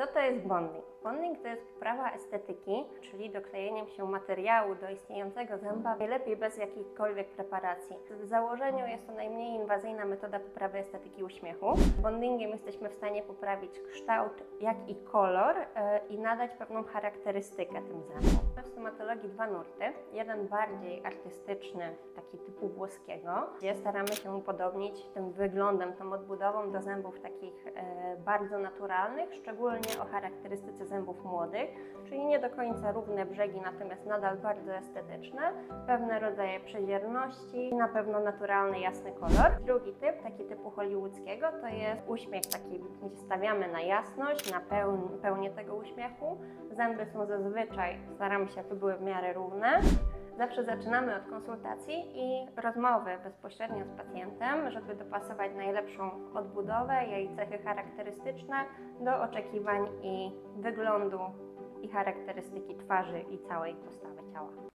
Co to jest bonding? Bonding to jest poprawa estetyki, czyli doklejeniem się materiału do istniejącego zęba, najlepiej bez jakiejkolwiek preparacji. W założeniu jest to najmniej inwazyjna metoda poprawy estetyki uśmiechu. Bondingiem jesteśmy w stanie poprawić kształt, jak i kolor e, i nadać pewną charakterystykę tym zębom. W stomatologii dwa nurty. Jeden bardziej artystyczny, taki typu włoskiego, gdzie staramy się upodobnić tym wyglądem, tą odbudową do zębów takich e, bardzo naturalnych, szczególnie o charakterystyce zębów młodych, czyli nie do końca równe brzegi, natomiast nadal bardzo estetyczne, pewne rodzaje przezierności na pewno naturalny, jasny kolor. Drugi typ, taki typu hollywoodzkiego, to jest uśmiech taki, gdzie stawiamy na jasność, na pełn, pełnię tego uśmiechu. Zęby są zazwyczaj, staramy się, aby były w miarę równe. Zawsze zaczynamy od konsultacji i rozmowy bezpośrednio z pacjentem, żeby dopasować najlepszą odbudowę, jej cechy charakterystyczne do oczekiwań i wyglądu i charakterystyki twarzy i całej postawy ciała.